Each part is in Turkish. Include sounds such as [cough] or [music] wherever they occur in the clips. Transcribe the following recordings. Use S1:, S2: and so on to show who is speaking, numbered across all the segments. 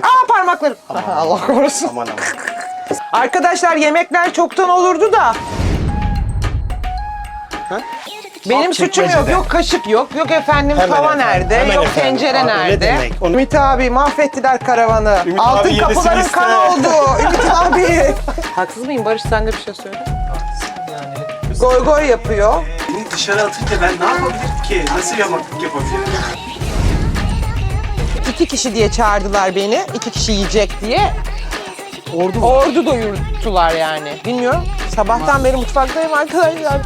S1: Aa parmaklarım. [laughs] Allah korusun.
S2: Aman aman.
S1: Arkadaşlar yemekler çoktan olurdu da. Benim suçum yok.
S2: çekmecede.
S1: Yok kaşık yok. Yok efendim
S2: Hemen
S1: tava
S2: efendim,
S1: nerede?
S2: hemen
S1: yok
S2: efendim.
S1: tencere
S2: Abi, ne
S1: nerede?
S2: demek? Onu-
S1: Ümit abi mahvettiler karavanı.
S2: Ümit
S1: Altın
S2: abi
S1: kapıların
S2: yedisini
S1: kan oldu. [laughs] Ümit abi. Haksız mıyım Barış sen de bir şey söyle.
S2: Yani
S1: Goy goy yapıyor.
S2: beni dışarı atınca ben ne yapabilirim ki? Nasıl yamaklık yapabilirim?
S1: İki kişi diye çağırdılar beni. İki kişi yiyecek diye.
S2: Ordu mu?
S1: Ordu doyurttular yani. Bilmiyorum. Sabahtan beri mutfaktayım arkadaşlar.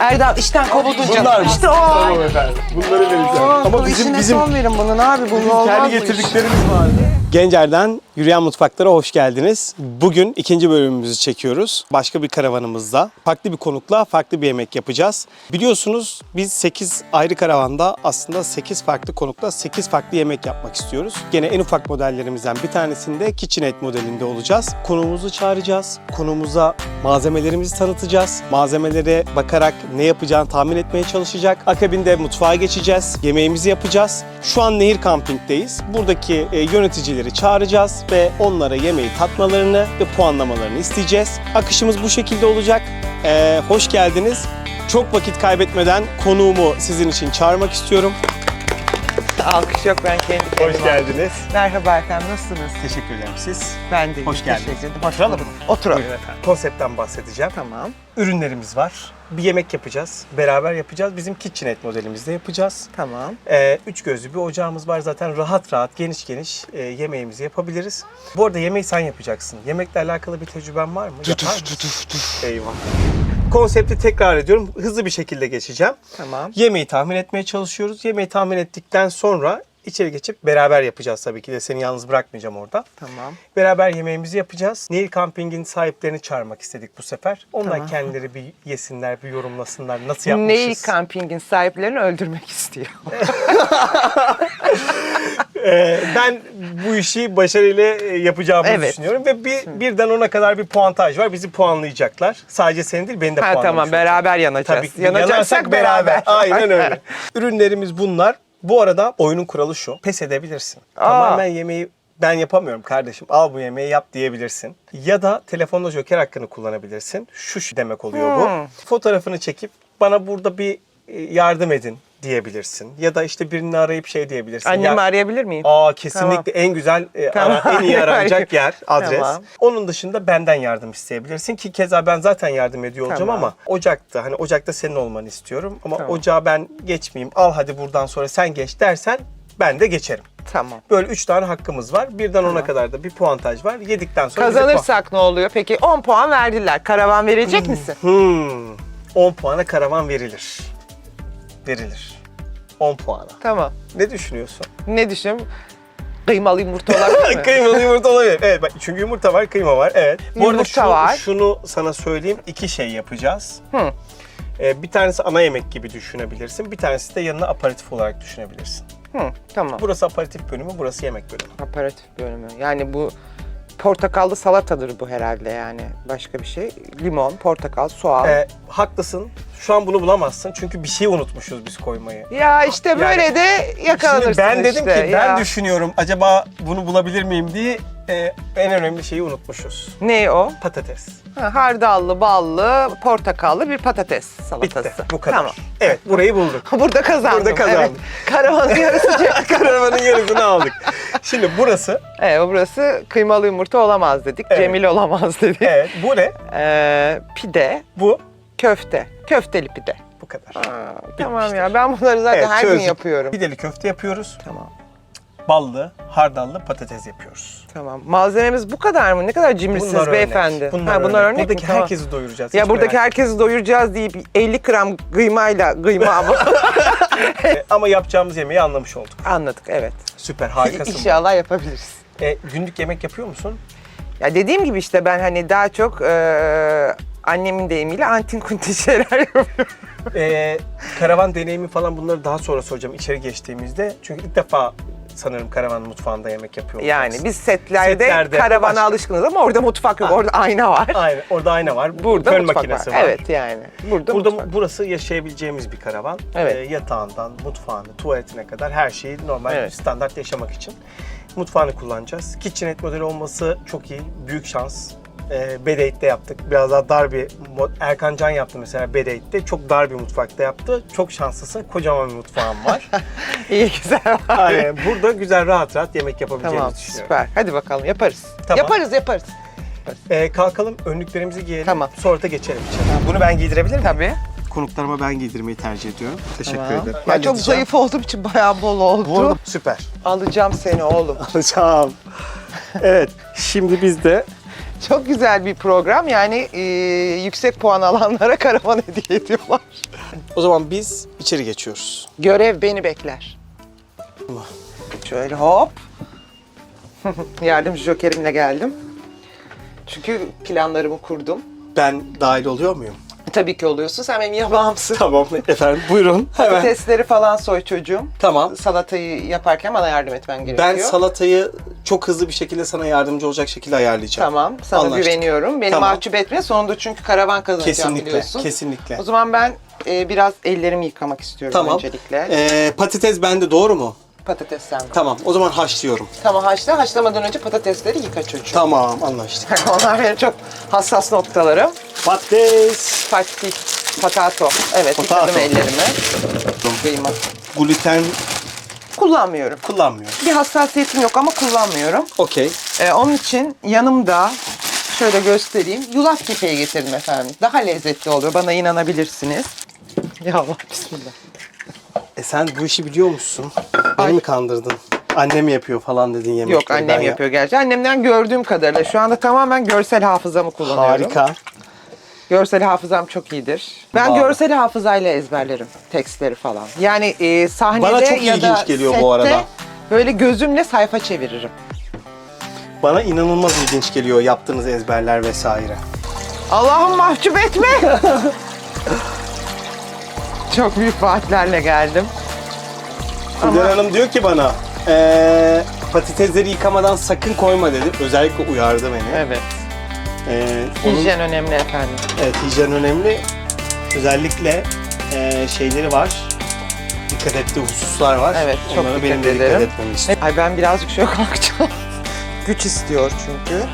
S1: Erdal işten kovuldun canım.
S2: Bunlar?
S1: İşte o.
S2: Tamam efendim. Bunları vereceğim. Ama
S1: bu
S2: bizim
S1: işine
S2: bizim
S1: son verin bunun abi. Bunun olmaz
S2: kendi
S1: bu iş.
S2: getirdiklerimiz vardı. Gencer'den Yürüyen Mutfaklara hoş geldiniz. Bugün ikinci bölümümüzü çekiyoruz. Başka bir karavanımızda, farklı bir konukla farklı bir yemek yapacağız. Biliyorsunuz biz 8 ayrı karavanda aslında 8 farklı konukla 8 farklı yemek yapmak istiyoruz. Gene en ufak modellerimizden bir tanesinde KitchenAid modelinde olacağız. Konuğumuzu çağıracağız. Konuğumuza malzemelerimizi tanıtacağız. Malzemelere bakarak ne yapacağını tahmin etmeye çalışacak. Akabinde mutfağa geçeceğiz. Yemeğimizi yapacağız. Şu an Nehir Camping'deyiz. Buradaki e, yöneticileri çağıracağız ve onlara yemeği tatmalarını ve puanlamalarını isteyeceğiz. Akışımız bu şekilde olacak. E, hoş geldiniz. Çok vakit kaybetmeden konuğumu sizin için çağırmak istiyorum.
S1: Alkış yok ben kendi kendime.
S2: Hoş geldiniz.
S1: Merhaba efendim nasılsınız?
S2: Teşekkür ederim siz.
S1: Ben de
S2: Hoş geldiniz.
S1: Teşekkür ederim. Hoş
S2: Oturalım
S1: bulduk.
S2: mı?
S1: Oturalım.
S2: Buyurun efendim. Konseptten bahsedeceğim.
S1: Tamam.
S2: Ürünlerimiz var. Bir yemek yapacağız. Beraber yapacağız. Bizim KitchenAid modelimizde yapacağız.
S1: Tamam.
S2: Ee, üç gözlü bir ocağımız var zaten rahat rahat geniş geniş e, yemeğimizi yapabiliriz. Bu arada yemeği sen yapacaksın. Yemekle alakalı bir tecrüben var mı? Yapar mısın? Eyvah. Konsepti tekrar ediyorum. Hızlı bir şekilde geçeceğim.
S1: Tamam.
S2: Yemeği tahmin etmeye çalışıyoruz. Yemeği tahmin ettikten sonra içeri geçip beraber yapacağız tabii ki de. Seni yalnız bırakmayacağım orada.
S1: Tamam.
S2: Beraber yemeğimizi yapacağız. Nehir Camping'in sahiplerini çağırmak istedik bu sefer. Onlar
S1: Tamam.
S2: kendileri bir yesinler, bir yorumlasınlar. Nasıl yapmışız?
S1: Neil Camping'in sahiplerini öldürmek istiyor. [laughs]
S2: Ee, ben bu işi başarıyla e, yapacağımı
S1: Evet.
S2: düşünüyorum ve bir birden ona kadar bir puantaj var. Bizi puanlayacaklar. Sadece seni değil, beni de
S1: ha
S2: puanlamış
S1: tamam
S2: olacak.
S1: beraber yanacağız.
S2: Tabii ki
S1: Yanacaksak beraber. [laughs]
S2: Aynen öyle. [laughs] Ürünlerimiz bunlar. Bu arada oyunun kuralı şu. Pes edebilirsin.
S1: Aa.
S2: Tamamen yemeği ben yapamıyorum kardeşim. Al bu yemeği yap diyebilirsin. Ya da telefonda joker hakkını kullanabilirsin. Şu şu demek oluyor bu.
S1: Hmm.
S2: Fotoğrafını çekip bana burada bir e, yardım edin diyebilirsin. Ya da işte birini arayıp şey diyebilirsin.
S1: Annemi
S2: Ya-
S1: arayabilir miyim?
S2: Aa kesinlikle
S1: Tamam.
S2: en güzel, e,
S1: Tamam.
S2: ara- en iyi aranacak [laughs] yer, adres.
S1: Tamam.
S2: Onun dışında benden yardım isteyebilirsin ki keza ben zaten yardım ediyor olacağım
S1: Tamam.
S2: ama Ocak'ta hani Ocak'ta senin olmanı istiyorum ama
S1: Tamam.
S2: Ocağa ben geçmeyeyim. Al hadi buradan sonra sen geç dersen ben de geçerim.
S1: Tamam.
S2: Böyle üç tane hakkımız var. Birden ona kadar da bir puantaj var. Yedikten sonra
S1: Kazanırsak ne oluyor? Peki 10 puan verdiler. Karavan verecek misin?
S2: puan. Hmm. 10 puana karavan verilir. Verilir. 10 puana.
S1: Tamam.
S2: Ne düşünüyorsun?
S1: Ne düşün? Kıymalı yumurta olabilir mi? [laughs]
S2: Kıymalı yumurta olabilir. Evet bak çünkü yumurta var, kıyma var. Evet. Bu arada
S1: Yumurta
S2: şunu,
S1: var.
S2: şunu sana söyleyeyim. iki şey yapacağız.
S1: Hı.
S2: Ee, bir tanesi ana yemek gibi düşünebilirsin. Bir tanesi de yanına aparatif olarak düşünebilirsin.
S1: Hı, tamam.
S2: Burası aparatif bölümü, burası yemek bölümü.
S1: Aparatif bölümü. Yani bu portakallı salatadır bu herhalde yani. Başka bir şey. Limon, portakal, soğan.
S2: Ee, haklısın. Şu an bunu bulamazsın çünkü bir şey unutmuşuz biz koymayı.
S1: Ya işte böyle de yakalanırsın
S2: Şimdi ben dedim
S1: işte.
S2: ki ben
S1: ya.
S2: düşünüyorum acaba bunu bulabilir miyim diye e, en önemli şeyi unutmuşuz.
S1: Ne o?
S2: Patates.
S1: Ha, hardallı, ballı, portakallı bir patates salatası.
S2: Bitti. Bu kadar.
S1: Tamam.
S2: Evet burayı bulduk. [laughs]
S1: Burada kazandım.
S2: Burada kazandım.
S1: Evet. Karavanın yarısı. [laughs]
S2: Karavanın yarısını aldık. Şimdi burası,
S1: evet, burası kıymalı yumurta olamaz dedik.
S2: Evet.
S1: Cemil olamaz dedik.
S2: evet bu ne?
S1: Ee, pide,
S2: Bu.
S1: Köfte. Köfteli pide.
S2: Bu kadar.
S1: Aa, tamam ya ben bunları zaten
S2: Evet,
S1: her gün
S2: çözdük.
S1: yapıyorum.
S2: Pideli köfte yapıyoruz.
S1: Tamam.
S2: Ballı, hardallı patates yapıyoruz.
S1: Tamam. Malzememiz bu kadar mı? Ne kadar cimrisiniz
S2: Bunlar örnek.
S1: beyefendi.
S2: Bunlar,
S1: ha, bunlar örnek, mi?
S2: Buradaki
S1: Tamam.
S2: herkesi doyuracağız.
S1: Ya
S2: hiç
S1: buradaki
S2: merak
S1: herkesi doyuracağız deyip 50 gram kıymayla kıyma
S2: etme. [laughs] Ama yapacağımız yemeği anlamış olduk.
S1: Anladık evet.
S2: Süper, harikasın. bu.
S1: İnşallah yapabiliriz.
S2: E, günlük yemek yapıyor musun?
S1: Ya dediğim gibi işte ben hani daha çok e, annemin deyimiyle antin kuntin şeyler yapıyorum.
S2: E, karavan deneyimi falan bunları daha sonra soracağım içeri geçtiğimizde. Çünkü ilk defa sanırım karavan mutfağında yemek yapıyor
S1: Yani
S2: olacaksın.
S1: biz setlerde,
S2: Setlerde
S1: karavana
S2: başka.
S1: alışkınız ama orada mutfak yok. Orada ayna var.
S2: Aynen, orada ayna var.
S1: Burada
S2: Fön
S1: mutfak
S2: makinesi
S1: var. Evet yani. Burada,
S2: Burada
S1: mutfak.
S2: burası yaşayabileceğimiz bir karavan.
S1: Evet.
S2: Ee, yatağından, mutfağına, tuvaletine kadar her şeyi normal
S1: Evet.
S2: standart yaşamak için. mutfağını kullanacağız. KitchenAid modeli olması çok iyi. Büyük şans. 8'de yaptık. Biraz daha dar bir Erkan Can yaptı mesela Bed 8'de. Çok dar bir mutfakta yaptı. Çok şanslısın. Kocaman bir mutfağım var. [laughs]
S1: İyi güzel var.
S2: Aynen. Burada güzel rahat rahat yemek yapabileceğimizi
S1: Tamam
S2: düşünüyorum.
S1: süper. Hadi bakalım yaparız.
S2: Tamam.
S1: Yaparız yaparız.
S2: Ee, kalkalım önlüklerimizi giyelim.
S1: Tamam.
S2: Sonra da geçelim içeri. Bunu ben giydirebilir miyim?
S1: Tabii.
S2: Konuklarıma ben giydirmeyi tercih ediyorum. Teşekkür
S1: Tamam.
S2: ederim.
S1: Ben çok zayıf olduğum için bayağı bol oldu.
S2: Bu süper.
S1: Alacağım seni oğlum.
S2: Alacağım. evet. Şimdi biz de
S1: Çok güzel bir program. Yani e, yüksek puan alanlara [laughs] karavan hediye ediyorlar.
S2: o zaman biz içeri geçiyoruz.
S1: Görev beni bekler. Şöyle hop. [laughs] Yardımcı jokerimle geldim. Çünkü planlarımı kurdum.
S2: Ben dahil oluyor muyum?
S1: Tabii ki oluyorsun. Sen benim yabağımsın.
S2: Tamam efendim buyurun. Hemen.
S1: Patatesleri falan soy çocuğum.
S2: Tamam.
S1: Salatayı yaparken bana yardım etmen gerekiyor.
S2: Ben salatayı çok hızlı bir şekilde sana yardımcı olacak şekilde ayarlayacağım.
S1: Tamam, sana
S2: Anlaştık.
S1: güveniyorum. Beni
S2: Tamam.
S1: mahcup etme. Sonunda çünkü karavan kazanacağım
S2: Kesinlikle,
S1: biliyorsun.
S2: kesinlikle.
S1: O zaman ben e, biraz ellerimi yıkamak istiyorum
S2: Tamam.
S1: öncelikle.
S2: Ee, patates bende doğru mu?
S1: Patates sende.
S2: Tamam o zaman haşlıyorum.
S1: Tamam haşla. Haşlamadan önce patatesleri yıka çocuğum.
S2: Tamam anlaştık. [laughs]
S1: Onlar benim çok hassas noktalarım.
S2: Patates.
S1: Patik, patato. Evet,
S2: Potato.
S1: yıkadım ellerimi. Kıyma.
S2: Gluten
S1: Kullanmıyorum.
S2: kullanmıyorum.
S1: Bir hassasiyetim yok ama kullanmıyorum.
S2: Okey.
S1: Ee, onun için yanımda şöyle göstereyim. Yulaf kepeği getirdim efendim. Daha lezzetli oluyor. Bana inanabilirsiniz. [laughs] Ya Allah bismillah.
S2: E sen bu işi biliyor musun? Beni
S1: Ay.
S2: mi kandırdın? Annem yapıyor falan dedin yemekleri.
S1: Yok annem
S2: ben
S1: yapıyor gerçi. Annemden gördüğüm kadarıyla şu anda tamamen görsel hafızamı kullanıyorum.
S2: Harika.
S1: Görsel hafızam çok iyidir. Ben
S2: Vallahi.
S1: görsel hafızayla ezberlerim tekstleri falan. Yani e, sahnede
S2: Bana çok
S1: ya da
S2: ilginç geliyor bu
S1: sette
S2: arada.
S1: böyle gözümle sayfa çeviririm.
S2: Bana inanılmaz ilginç geliyor yaptığınız ezberler vesaire.
S1: Allah'ım mahcup etme. [laughs] çok büyük vaatlerle geldim.
S2: Güler Hanım diyor ki bana eee, patatesleri yıkamadan sakın koyma dedi. Özellikle uyardı beni.
S1: Evet.
S2: Eee, onun-
S1: Hijyen önemli efendim.
S2: evet hijyen önemli. Özellikle eee, şeyleri var. Dikkat ettiği hususlar var.
S1: Evet, çok
S2: Onlara
S1: dikkat
S2: benim de
S1: ederim.
S2: dikkat etmemi istiyorum.
S1: Ay ben birazcık şöyle kalkacağım. [laughs] Güç istiyor çünkü.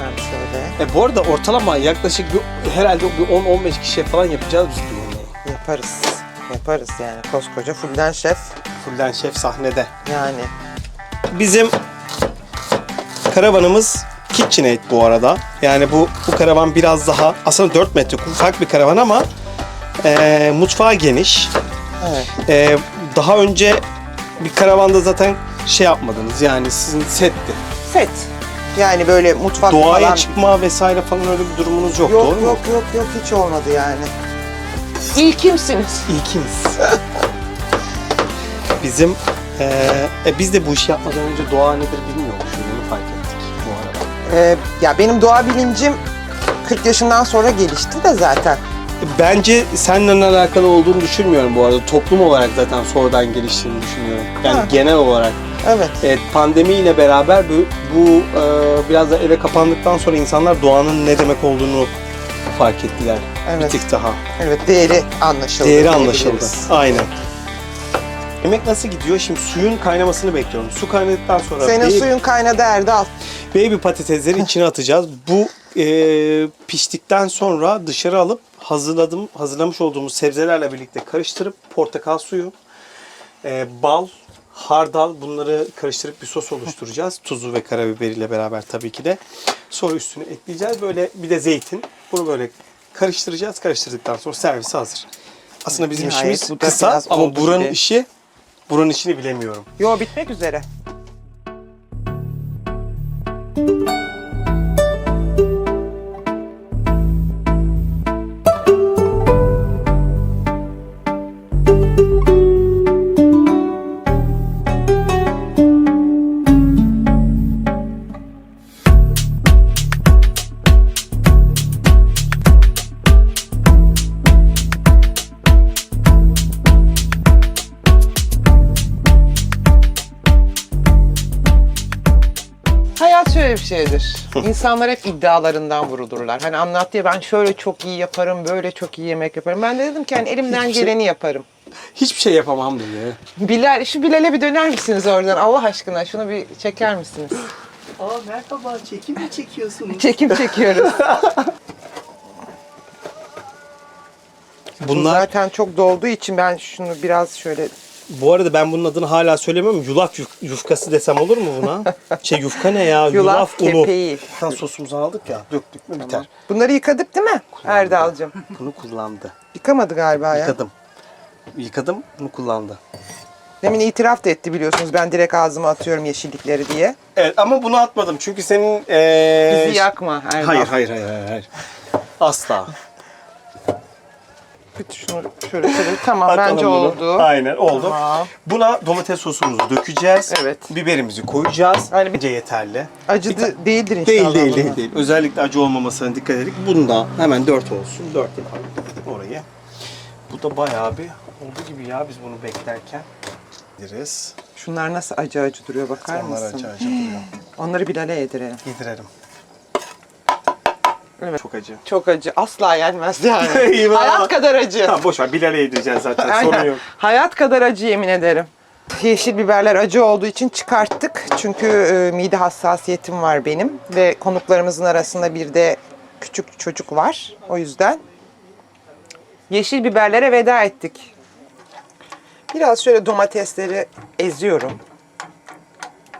S1: Ben şöyle
S2: E, bu arada ortalama yaklaşık bir, herhalde bir 10-15 kişiye falan yapacağız biz bu yemeği.
S1: Yaparız. Yaparız yani koskoca fulden şef
S2: Fulden Şef sahnede.
S1: yani.
S2: Bizim karavanımız KitchenAid bu arada. Yani bu bu karavan biraz daha aslında 4 metre ufak bir karavan ama e, mutfağı geniş.
S1: Evet.
S2: E, daha önce bir karavanda zaten şey yapmadınız yani sizin setti.
S1: Set. Yani böyle mutfak
S2: Doğaya
S1: falan.
S2: çıkma vesaire falan öyle bir durumunuz yok,
S1: Yok
S2: doğru mu?
S1: yok yok yok hiç olmadı yani. İlkimsiniz.
S2: İlkiniz. [laughs] Bizim e, e, biz de bu işi yapmadan önce doğa nedir bilmiyormuşuz. Bunu fark ettik bu arada.
S1: Ee, ya benim doğa bilincim 40 yaşından sonra gelişti de zaten.
S2: Bence seninle alakalı olduğunu düşünmüyorum bu arada. Toplum olarak zaten sonradan geliştiğini düşünüyorum. Yani
S1: Ha.
S2: genel olarak.
S1: Evet.
S2: Evet, pandemiyle beraber bu, bu e, biraz da eve kapandıktan sonra insanlar doğanın ne demek olduğunu fark ettiler.
S1: Evet.
S2: Bir tık daha.
S1: Evet değeri anlaşıldı.
S2: Değeri anlaşıldı. Aynen. Yemek nasıl gidiyor? Şimdi suyun kaynamasını bekliyorum. Su kaynadıktan sonra
S1: Senin
S2: baby,
S1: suyun kaynadı Erdal.
S2: baby patatesleri içine atacağız. Bu e, piştikten sonra dışarı alıp hazırladım, hazırlamış olduğumuz sebzelerle birlikte karıştırıp portakal suyu, e, bal, hardal bunları karıştırıp bir sos oluşturacağız. [laughs] Tuzu ve karabiberiyle beraber tabii ki de. Sonra üstüne ekleyeceğiz. Böyle bir de zeytin. Bunu böyle karıştıracağız. Karıştırdıktan sonra servise hazır. Aslında bizim
S1: Nihayet
S2: işimiz
S1: bu da
S2: kısa
S1: biraz
S2: ama
S1: oldu
S2: buranın
S1: gibi.
S2: işi buranın işini bilemiyorum.
S1: Yo bitmek üzere. İnsanlar hep iddialarından vurulurlar. Hani anlat diye ben şöyle çok iyi yaparım, böyle çok iyi yemek yaparım. Ben de dedim ki hani elimden
S2: Hiçbir şey-
S1: geleni yaparım.
S2: Hiçbir şey yapamam dedi.
S1: Bilal, şu Bilal'e bir döner misiniz oradan? Allah aşkına şunu bir çeker misiniz?
S3: Aa merhaba, çekim mi çekiyorsunuz?
S1: Çekim çekiyoruz. Bu
S2: Bunlar
S1: zaten çok dolduğu için ben şunu biraz şöyle
S2: bu arada ben bunun adını hala söylemiyorum. Yulaf yuf- yufkası desem olur mu buna? [laughs] Şey yufka ne ya?
S1: Yulaf
S2: unu.
S1: kepeği.
S2: Tam sosumuzu aldık ya. Döktük mü biter.
S1: Bunları yıkadık değil mi Erdal'cığım?
S2: Bunu kullandı.
S1: Yıkamadı galiba ya.
S2: Yıkadım. Yıkadım, bunu kullandı.
S1: Demin itiraf da etti biliyorsunuz ben direkt ağzıma atıyorum yeşillikleri diye.
S2: Evet ama bunu atmadım çünkü senin... ee,
S1: Bizi yakma Erdal.
S2: Hayır, hayır, hayır, hayır, hayır. Asla.
S1: Bir şunu şöyle şöyle. Tamam
S2: Atalım
S1: bence
S2: bunu.
S1: oldu.
S2: Aynen oldu.
S1: Tamam.
S2: Buna domates sosumuzu dökeceğiz.
S1: Evet.
S2: Biberimizi koyacağız.
S1: Yani
S2: Bence yeterli.
S1: Acı da- değildir inşallah.
S2: Değil değil değil değil. Özellikle acı olmamasına dikkat edelim. Bunda hemen 4 olsun. 4 yapalım orayı. Bu da bayağı bir oldu gibi ya biz bunu beklerken. Yediriz.
S1: Şunlar nasıl acı acı duruyor bakar
S2: Onlar
S1: mısın?
S2: acı acı duruyor.
S1: Onları Bilal'e yedirelim.
S2: Yedirelim.
S1: Evet.
S2: Çok acı.
S1: Çok acı. Asla yenmez [laughs] yani. [laughs] Hayat kadar acı.
S2: Tamam boş ver. Bilal'e yedireceğiz zaten. Sorun yok.
S1: Hayat kadar acı yemin ederim. Yeşil biberler acı olduğu için çıkarttık. Çünkü e, mide hassasiyetim var benim. Ve konuklarımızın arasında bir de küçük çocuk var. O yüzden yeşil biberlere veda ettik. Biraz şöyle domatesleri eziyorum.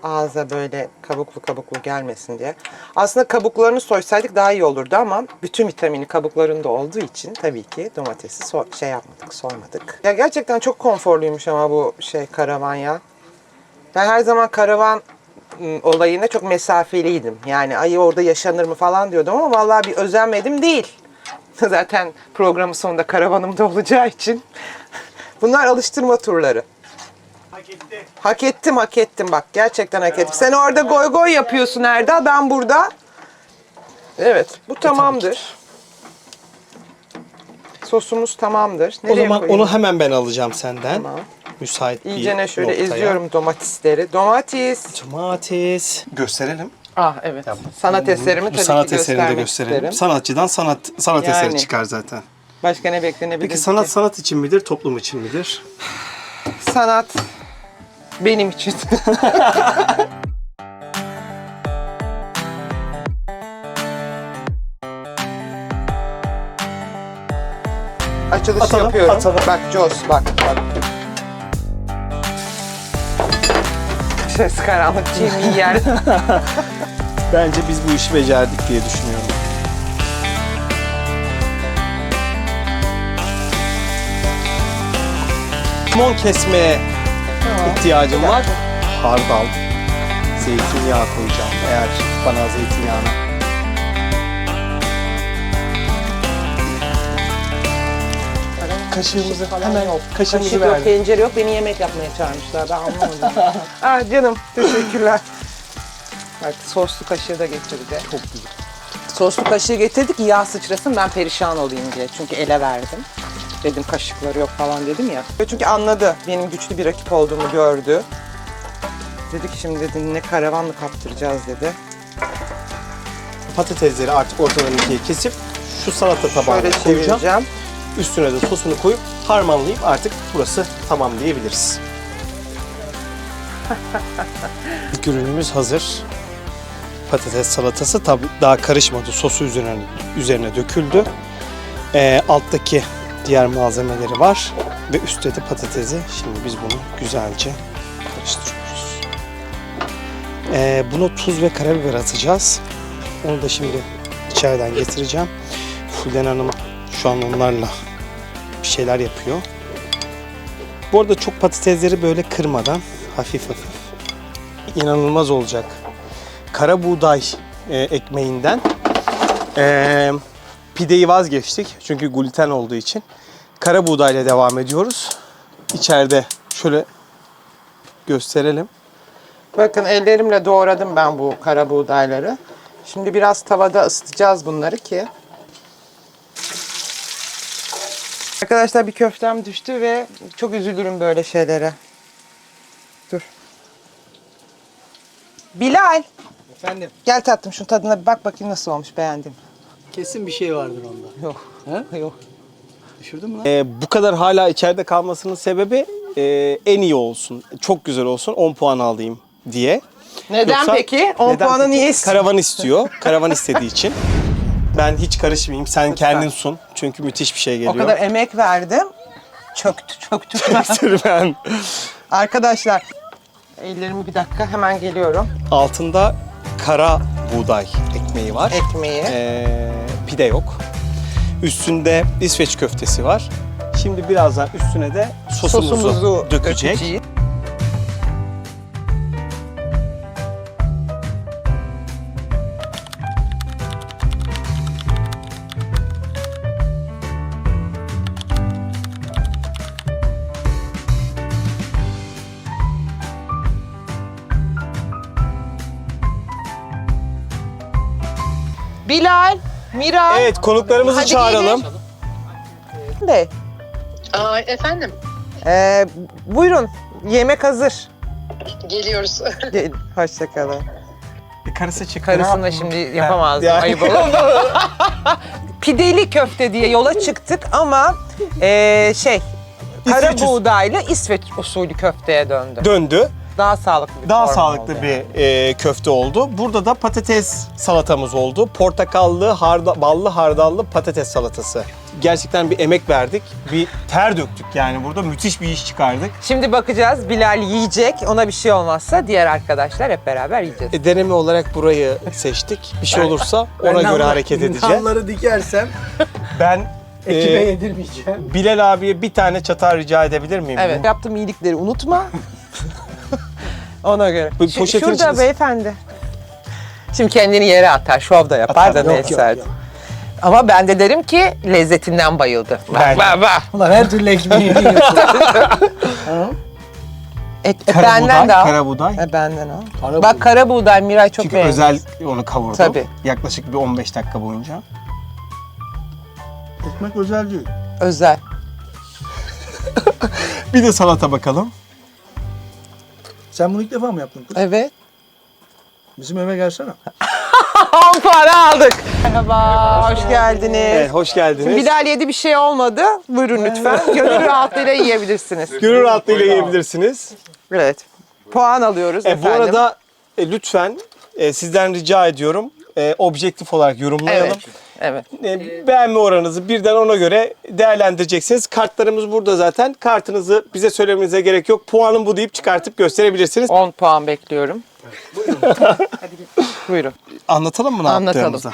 S1: Ağza böyle kabuklu kabuklu gelmesin diye. Aslında kabuklarını soysaydık daha iyi olurdu ama bütün vitamini kabuklarında olduğu için tabii ki domatesi so- şey yapmadık, soymadık. Ya gerçekten çok konforluymuş ama bu şey karavan ya. Ben her zaman karavan olayına çok mesafeliydim. Yani ayı orada yaşanır mı falan diyordum ama vallahi bir özenmedim değil. [laughs] Zaten programın sonunda karavanımda olacağı için. [laughs] Bunlar alıştırma turları.
S2: Hak etti.
S1: Hak ettim hak ettim bak gerçekten hak ettim. Sen orada goy goy yapıyorsun Erdal ben burada. Evet bu tamamdır. Sosumuz tamamdır.
S2: O
S1: Nereye
S2: zaman
S1: koyayım?
S2: onu hemen ben alacağım senden.
S1: Tamam.
S2: Müsait bir
S1: İyicene şöyle
S2: noktaya.
S1: eziyorum domatesleri. Domates.
S2: Domates. Gösterelim.
S1: Ah evet.
S2: Ya,
S1: sanat eserimi tabii
S2: sanat
S1: ki
S2: eserini de gösterelim.
S1: isterim.
S2: Sanatçıdan sanat sanat
S1: Yani.
S2: eseri çıkar zaten.
S1: Başka ne beklenebilir
S2: Peki
S1: ki?
S2: sanat sanat için midir, toplum için midir?
S1: Sanat benim için. [laughs] Açılış
S2: Atalım,
S1: yapıyorum.
S2: atalım.
S1: Bak Jos bak bak. Ses karanlık çiğneyi [laughs] yer.
S2: Bence biz bu işi becerdik diye düşünüyorum. Limon kesmeye ihtiyacım var. Hardal, zeytinyağı koyacağım eğer bana zeytinyağını. Kaşığımızı hemen yok. Kaşığımızı
S1: Kaşık yok,
S2: verdim.
S1: pencere yok. Beni yemek yapmaya çağırmışlar. Ben anlamadım. [laughs] ah canım, teşekkürler. Bak soslu kaşığı da getirdi. Çok güzel. Soslu kaşığı getirdik yağ sıçrasın ben perişan olayım diye. Çünkü ele verdim. Dedim kaşıkları yok falan dedim ya. Çünkü anladı. Benim güçlü bir rakip olduğumu gördü. Dedi ki şimdi dedi ne karavan mı kaptıracağız dedi.
S2: Patatesleri artık ortadan ikiye kesip şu salata tabağına
S1: Şöyle
S2: koyacağım.
S1: çevireceğim.
S2: Üstüne de sosunu koyup harmanlayıp artık burası tamam diyebiliriz. [laughs] İlk ürünümüz hazır. Patates salatası tabi daha karışmadı. Sosu üzerine, üzerine döküldü. Ee, alttaki diğer malzemeleri var. Ve üstte de patatesi. Şimdi biz bunu güzelce karıştırıyoruz. Ee, buna tuz ve karabiber atacağız. Onu da şimdi içeriden getireceğim. Fulden Hanım şu an onlarla bir şeyler yapıyor. Bu arada çok patatesleri böyle kırmadan hafif hafif inanılmaz olacak. Kara buğday e, ekmeğinden e, pideyi vazgeçtik çünkü gluten olduğu için. Kara buğdayla devam ediyoruz. İçeride şöyle gösterelim.
S1: Bakın ellerimle doğradım ben bu kara buğdayları. Şimdi biraz tavada ısıtacağız bunları ki. Arkadaşlar bir köftem düştü ve çok üzülürüm böyle şeylere. Dur. Bilal.
S3: Efendim,
S1: Gel tatlım şu tadına bir bak bakayım nasıl olmuş beğendim.
S3: Kesin bir şey vardır onda.
S1: Yok.
S3: He?
S1: Yok.
S3: Düşürdün mü lan?
S2: Ee, bu kadar hala içeride kalmasının sebebi e, en iyi olsun, çok güzel olsun, 10 puan alayım diye.
S1: Neden
S2: Yoksa-
S1: peki? 10
S2: Neden
S1: puanı
S2: peki?
S1: niye istiyor?
S2: Karavan istiyor. Karavan istediği için. Ben hiç karışmayayım. Sen kendin sun. Çünkü müthiş bir şey geliyor.
S1: O kadar emek verdim. Çöktü, çöktü. [laughs]
S2: ben.
S1: Arkadaşlar, ellerimi bir dakika hemen geliyorum.
S2: Altında kara buğday ekmeği var.
S1: Ekmeği.
S2: Ee, pide yok. Üstünde İsveç köftesi var. Şimdi birazdan üstüne de sosumuzu,
S1: Sosumuzu
S2: dökecek.
S1: dökeceğiz.
S2: Konuklarımızı
S1: Hadi
S2: çağıralım.
S1: Bey.
S4: Aa, efendim
S1: Ee, buyurun, yemek hazır.
S4: geliyoruz. [laughs]
S1: Gel, hoşçakalın.
S2: E, Karısı çıktı.
S1: Karısına şimdi yapamazdım,
S2: Yani-
S1: ayıp olur. [laughs] Pideli köfte diye yola çıktık ama ee, şey, kara
S2: İsveç
S1: buğdaylı İsveç usulü köfteye döndü.
S2: Döndü.
S1: Daha sağlıklı bir
S2: Daha
S1: form
S2: sağlıklı
S1: oldu.
S2: bir e, köfte oldu. Burada da patates salatamız oldu. Portakallı, harda, ballı hardallı patates salatası. Gerçekten bir emek verdik. Bir ter döktük yani burada. Müthiş bir iş çıkardık.
S1: Şimdi bakacağız, Bilal yiyecek. Ona bir şey olmazsa diğer arkadaşlar hep beraber yiyeceğiz.
S2: E, deneme olarak burayı seçtik. Bir şey olursa ona göre hareket edeceğiz.
S3: Namları dikersem
S2: Ben [laughs] e,
S3: ekibe yedirmeyeceğim.
S2: Bilal abiye bir tane çatal rica edebilir miyim?
S1: Evet. Yaptığım iyilikleri unutma. [laughs] Ona göre.
S2: Bu
S1: Şu-
S2: poşetin
S1: şurada
S2: içinde-
S1: beyefendi. Şimdi kendini yere atar, şov da yapar
S2: Atar.
S1: da
S2: Yok,
S1: neyse.
S3: yok,
S1: hadi.
S3: yok.
S1: Ama ben de derim ki lezzetinden bayıldı. Bak
S2: Ben-
S1: bak bak.
S3: Ulan her türlü ekmeği yiyorsun. [laughs]
S1: Et, e,
S2: Kara
S1: benden
S2: buğday,
S1: de al.
S2: kara buğday.
S1: E, benden al.
S3: Kara
S1: Bak
S3: buğday.
S1: kara buğday Miray çok
S2: Çünkü
S1: beğendi.
S2: özel onu kavurdu.
S1: Tabii.
S2: Yaklaşık bir 15 dakika boyunca.
S3: Ekmek özel değil.
S1: Özel.
S2: Bir de salata bakalım.
S3: Sen bunu ilk defa mı yaptın kız?
S1: Evet.
S3: Bizim eve gelsene. [laughs]
S1: 10 para aldık. Merhaba, hoş geldiniz.
S2: Evet, hoş geldiniz.
S1: Bilal yedi bir şey olmadı. Buyurun lütfen. [laughs] Gönül rahatlığıyla yiyebilirsiniz.
S2: Gönül rahatlığıyla yiyebilirsiniz.
S1: Evet. Puan alıyoruz
S2: E, bu
S1: efendim.
S2: arada e, lütfen e, sizden rica ediyorum e, objektif olarak yorumlayalım.
S1: Evet. Evet.
S2: E, beğenme oranınızı birden ona göre değerlendireceksiniz. Kartlarımız burada zaten. Kartınızı bize söylemenize gerek yok. Puanım bu deyip çıkartıp gösterebilirsiniz.
S1: 10 puan bekliyorum. Buyurun.
S2: Anlatalım mı ne
S1: Anlatalım.
S2: yaptığımızı?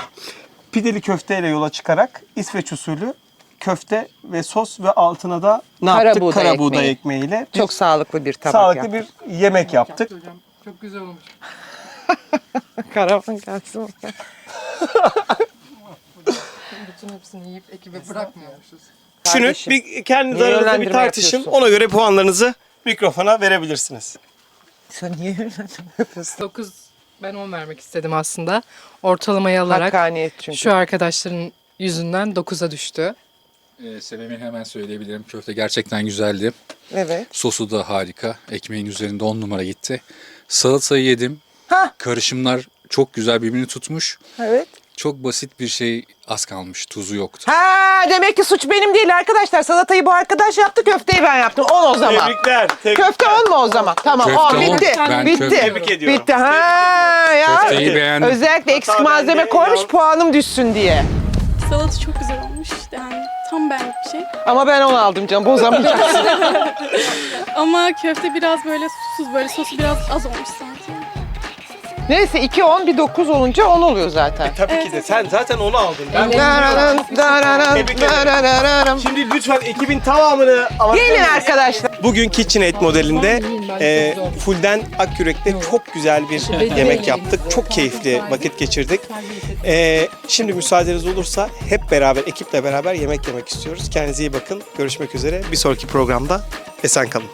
S2: Pideli köfteyle yola çıkarak İsveç usulü köfte ve sos ve altına da ne
S1: Kara
S2: yaptık?
S1: buğday
S2: Kara buğday
S1: ekmeği.
S2: ekmeğiyle bir
S1: Çok sağlıklı bir tabak
S2: sağlıklı
S1: yaptık.
S2: bir yemek yaptık.
S5: Çok güzel olmuş. [laughs]
S1: Karavan gelsin. [laughs]
S5: Bütün hepsini yiyip ekibe bırakmıyormuşuz.
S2: Düşünün,
S1: Kardeşim,
S2: bir kendiniz
S1: niye
S2: aranızda bir
S1: yönlendirme
S2: tartışın.
S1: yapıyorsun?
S2: Ona göre puanlarınızı mikrofona verebilirsiniz.
S1: Sen niye yapıyorsun?
S5: 9 [laughs] ben 10 vermek istedim aslında. Ortalamayı alarak
S1: Hakkaniyet çünkü.
S5: şu arkadaşların yüzünden 9'a düştü.
S6: Ee, sebebini hemen söyleyebilirim. Köfte gerçekten güzeldi.
S1: Evet.
S6: Sosu da harika. Ekmeğin üzerinde 10 numara gitti. Salatayı yedim.
S1: Hah.
S6: Karışımlar çok güzel birbirini tutmuş.
S1: Evet.
S6: Çok basit bir şey az kalmış. Tuzu yoktu.
S1: Ha demek ki suç benim değil arkadaşlar. Salatayı bu arkadaş yaptı, köfteyi ben yaptım. 10 o zaman.
S2: Tebrikler. Tebrik.
S1: Köfte 10 mu o zaman? Tamam
S6: Köfte
S1: 10
S6: on.
S1: bitti.
S6: Ben
S1: bitti.
S6: köfte-
S2: Tebrik ediyorum.
S1: Bitti. Ha ya.
S6: Köfteyi beğendim.
S1: Özellikle eksik
S2: Hata
S1: malzeme
S2: bende,
S1: koymuş
S2: ya.
S1: puanım düşsün diye.
S7: Salata çok güzel olmuş. Yani tam benlik bir şey.
S1: Ama ben onu aldım canım bozamayacağım. [laughs]
S7: Ama köfte biraz böyle susuz, böyle sosu biraz az olmuş sanki.
S1: Neyse 2 10 bir 9 olunca 10 oluyor zaten.
S2: Tabii ki de. Sen zaten onu aldın. Ben
S1: Dararan, dararan,
S2: Tebrik ederim.
S1: darararam.
S2: Şimdi lütfen ekibin tamamını
S1: Gelin arkadaşlar.
S2: Bugün KitchenAid modelinde e, Fulden Akyürek'te çok güzel bir yemek yaptık. Çok keyifli vakit geçirdik. E, şimdi müsaadeniz olursa hep beraber, ekiple beraber yemek yemek istiyoruz. Kendinize iyi bakın. Görüşmek üzere. Bir sonraki programda esen kalın.